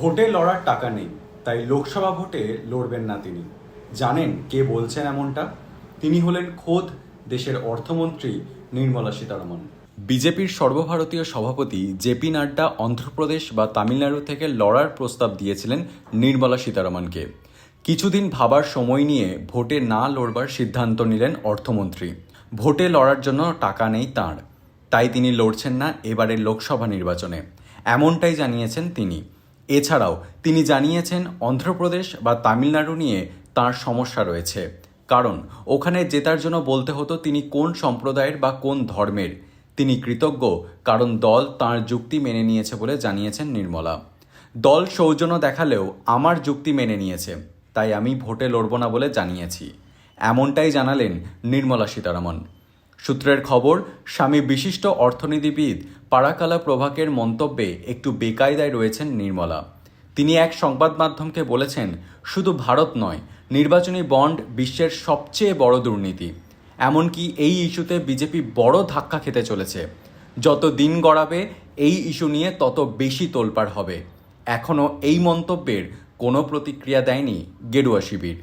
ভোটে লড়ার টাকা নেই, তাই লোকসভা ভোটে লড়বেন না তিনি। জানেন কে বলছেন এমনটা? তিনি হলেন খোদ দেশের অর্থমন্ত্রী নির্মলা সীতারমন। বিজেপির সর্বভারতীয় সভাপতি জেপি নাড্ডা অন্ধ্রপ্রদেশ বা তামিলনাড়ু থেকে লড়ার প্রস্তাব দিয়েছিলেন নির্মলা সীতারমনকে। কিছুদিন ভাবার সময় নিয়ে ভোটে না লড়বার সিদ্ধান্ত নিলেন অর্থমন্ত্রী। ভোটে লড়ার জন্য টাকা নেই তাঁর। তাই তিনি লড়ছেন না এবারের লোকসভা নির্বাচনে। এমনটাই জানিয়েছেন তিনি। এছাড়াও তিনি জানিয়েছেন অন্ধ্রপ্রদেশ বা তামিলনাড়ু নিয়ে তার সমস্যা রয়েছে। কারণ, ওখানে জেতার জন্য বলতে হতো তিনি কোন সম্প্রদায়ের বা কোন ধর্মের। তিনি কৃতজ্ঞ, কারণ দল তার যুক্তি মেনে নিয়েছে বলে জানিয়েছেন নির্মলা। দল সৌজন্য দেখালেও আমার যুক্তি মেনে নিয়েছে, তাই আমি ভোটে লড়ব না বলে জানিয়েছি। এমনটাই জানালেন নির্মলা সীতারামন। সূত্রের খবর, স্বামী বিশিষ্ট অর্থনীতিবিদ পারাকালা প্রভাকের মন্তব্যে একটু বেকায়দায় রয়েছেন নির্মলা। তিনি এক সংবাদ মাধ্যমকে বলেছেন, শুধু ভারত নয়, নির্বাচনী বন্ড বিশ্বের সবচেয়ে বড় দুর্নীতি। এমনকি এই ইস্যুতে বিজেপি বড় ধাক্কা খেতে চলেছে। যত দিন গড়াবে, এই ইস্যু নিয়ে তত বেশি তোলপাড় হবে। এখনও এই মন্তব্যের কোনো প্রতিক্রিয়া দেয়নি গেরুয়া শিবির।